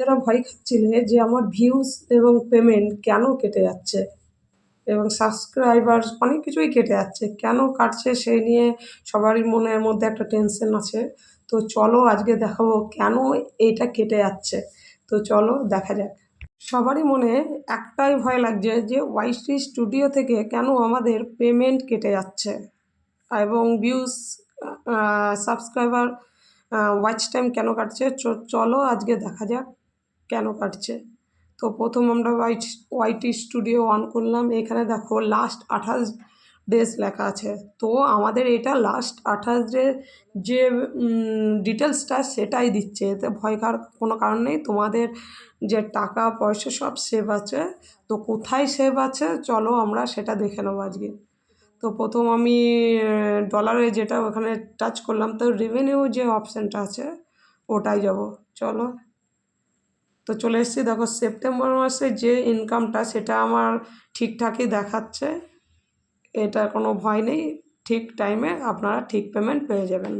যারা ভয় খাচ্ছিলে যে আমার ভিউজ এবং পেমেন্ট কেন কেটে যাচ্ছে? এবং সাবস্ক্রাইবার অনেক কিছুই কেটে যাচ্ছে। কেন কাটছে সেই নিয়ে সবারই মনের মধ্যে একটা টেনশন আছে। তো চলো আজকে দেখাবো কেন এইটা কেটে যাচ্ছে। তো চলো দেখা যাক। সবারই মনে একটাই ভয় লাগছে যে ওয়াইটি স্টুডিও থেকে কেন আমাদের পেমেন্ট কেটে যাচ্ছে? এবং ভিউজ সাবস্ক্রাইবার ওয়াচ টাইম কেন কাটছে? চলো আজকে দেখা যাক। কেন কাটছে? তো প্রথম আমরা ওয়াইট ওয়াইটি স্টুডিও অন করলাম। এখানে দেখো লাস্ট আঠাশ ডেজ লেখা আছে। তো আমাদের এটা লাস্ট আঠাশ ডে যে ডিটেলসটা সেটাই দিচ্ছে। এতে ভয় খাওয়ার কোনো কারণ নেই। তোমাদের যে টাকা, পয়সা সব সেভ আছে। তো কোথায় সেভ আছে? চলো আমরা সেটা দেখে নেব আজকে। তো প্রথম আমি ডলারে যেটা ওখানে টাচ করলাম, তো রেভিনিউ যে অপশানটা আছে, ওটাই যাব। চলো। তো চলে এসেছি। দেখো সেপ্টেম্বর মাসে যে ইনকামটা সেটা আমার ঠিকঠাকই দেখাচ্ছে। এটা কোনো ভয় নেই। ঠিক টাইমে আপনারা ঠিক পেমেন্ট পেয়ে যাবেন।